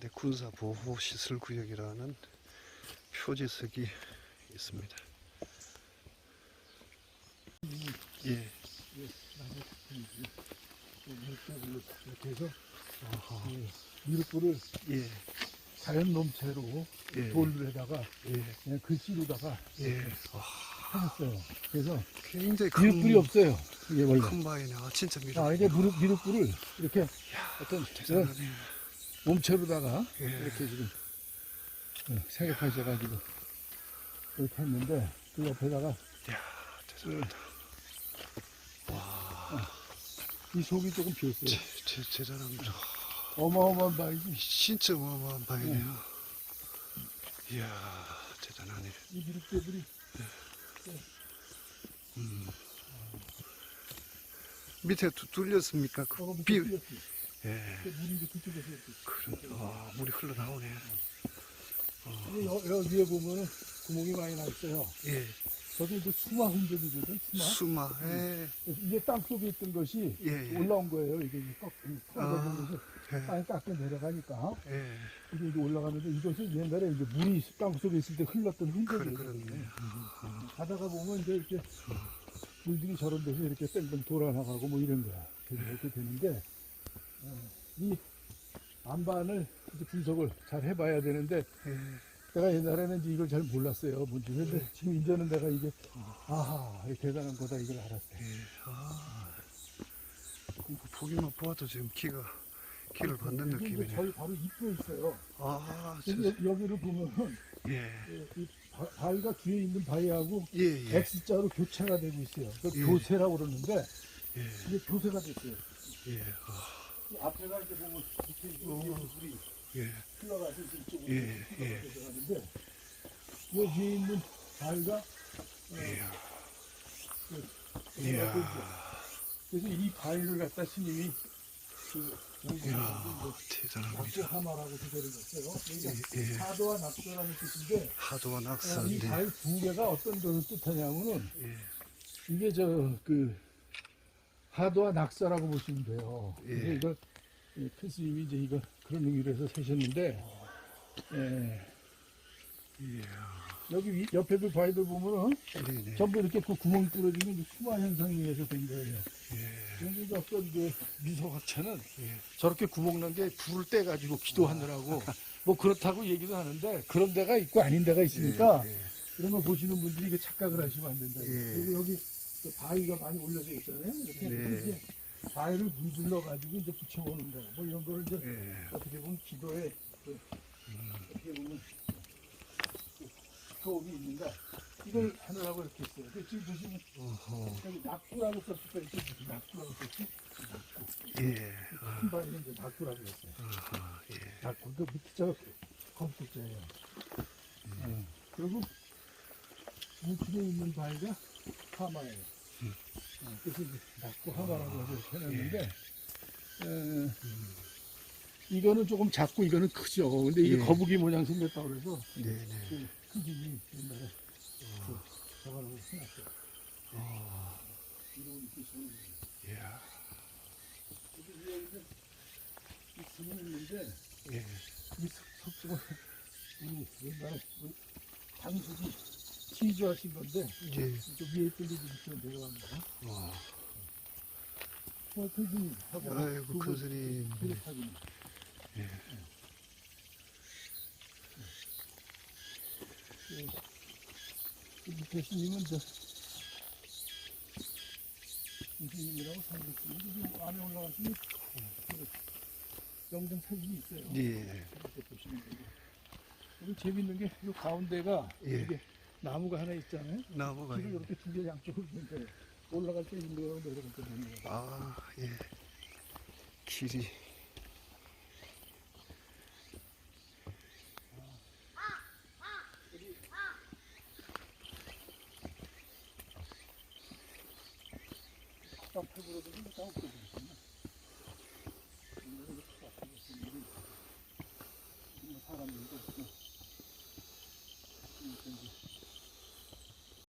네, 군사 보호 시설 구역이라는 표지석이 있습니다. 예. 예, 해서 아하. 예, 밀불을 예. 자연 예. 돌에다가 예. 그냥 글씨로다가 예. 아, 해놨어요. 그래서 굉장히 큰, 밀불이 없어요. 이게 원래. 큰 바위네. 아, 진짜 미륵. 아, 이게 무릎, 미륵불을 이렇게 어떤 대단하네. 몸체로다가 예. 이렇게 지금 어, 생각하셔가지고 이렇게 했는데 그 옆에다가 이야, 대단하다. 이 속이 조금 비었어요. 제, 제, 대단합니다. 어마어마한 바위지. 진짜 어마어마한 바위네요. 이야, 대단하네. 이 미륵대들이 밑에 두, 뚫렸습니까? 그 저거 밑에 비, 뚫렸지. 예. 그 물이 이제 그쪽에서 이렇게. 그런, 아, 물이 흘러나오네. 근데 여, 여 위에 보면은 구멍이 많이 나 있어요. 예. 저기 이제 수마 흔적이거든, 수마. 수마, 예. 이게 땅 속에 있던 것이 예, 예. 올라온 거예요. 이게 꺾, 떨어져서 예. 땅이 깎여 내려가니까. 예. 이게 이제 올라가는데 이것은 옛날에 이제 물이 땅 속에 있을 때 흘렀던 흔적이거든요. 그렇네. 가다가 보면 이제 이렇게 물들이 저런 데서 이렇게 뺑뺑 돌아나가고 뭐 이런 거야. 그래서 이렇게 되는데, 어, 이 안반을 이제 분석을 잘 해봐야 되는데, 예. 내가 옛날에는 이제 이걸 잘 몰랐어요. 뭔지. 근데 지금 이제는 내가 이게, 아하, 이 대단한 거다 이걸 알았어요. 예. 아. 이거 보기만 보아도 지금 기가, 기를 받는 느낌이네. 저희 바로 입구에 있어요. 아, 여기. 여기를 보면은, 예. 이 바- 바위가 뒤에 있는 바위하고 예, 예. X자로 교체가 되고 있어요. 그 예. 교세라고 그러는데, 예. 이게 교세가 됐어요. 예. 아, 이 앞에가 이제 보면 이렇게 어. 물이 예. 흘러가서 이쪽으로 예, 예. 흘러가는데 이 위에 있는 바위가 이야. 그 이야. 그래서 이 바위를 갖다 스님이 그 이야. 대단합니다. 하마라고 그대로 줬어요. 그러니까 예, 예. 사도와 낙조라는 뜻인데 하도와 어, 이 낙사인데. 바위 두 개가 어떤 것을 뜻하냐면은 예. 이게 저 그 하도와 낙사라고 보시면 돼요. 예. 그래서 이걸 이큰 스님이 이제 이거 그런 의미로 해서 세셨는데 예. 이야. 여기 위- 옆에 그 바위들 보면은 네네. 전부 이렇게 그 구멍이 뚫어지면 이제 수마 현상에 의해서 된 거예요. 예. 이제 어떤 그 미소학자는 예. 저렇게 구멍 난 게 불을 떼 가지고 기도하느라고 뭐 그렇다고 얘기도 하는데 그런 데가 있고 아닌 데가 있으니까 예, 예. 이런 거 보시는 분들이 이게 착각을 하시면 안 된다. 예. 그리고 여기 그 바위가 많이 올려져 있잖아요. 이렇게 네. 이제 바위를 문질러 가지고 이제 붙여오는 거. 뭐 이런 거를 이제 예. 어떻게 보면 기도에 그 어떻게 보면 그 효험이 있는가. 이걸 하느라고 이렇게 했어요. 근데 지금 보시면. 여기 낙구라고 썼을까 이렇게 낙구라고 썼지. 예. 큰 바위는 이제 낙구라고 했어요. 아하. 예. 낙구 그 밑에 저 검색자예요. 어. 그리고 우측에 있는 바위가 하마예요. 어, 그래서 이제 낙구 하마라고 해서 이렇게 해놨는데 어, 이거는 조금 작고 이거는 크죠. 근데 이게 예. 거북이 모양 생겼다 그래서 네 네. 그 큰집이 옛날에 그 저거라고 해놨어요. 아. 이야. 여기 위에 있는 이 금이 있는데 예. 이 석조가 우리 옛날에 우리 당수지 치주하신 건데 예. 저 위에 있던 게 밑으로 내려갑니다. 와. 뭐 큰스님 하고 아이고, 큰 스님. 그렇다기는. 예. 스님은 저 스님이라고 살고 안에 올라가시면 그 영정 사진이 있어요. 예. 이렇게 보시면 되고. 여기 재밌는 게 이 가운데가 예. 이게 나무가 하나 있잖아요. 나무가 있네. 이렇게 두 개 양쪽으로 있는데 올라갈 때 있는 거랑 내려갈 때 있는 거. 아, 예. 길이. 깜짝으로도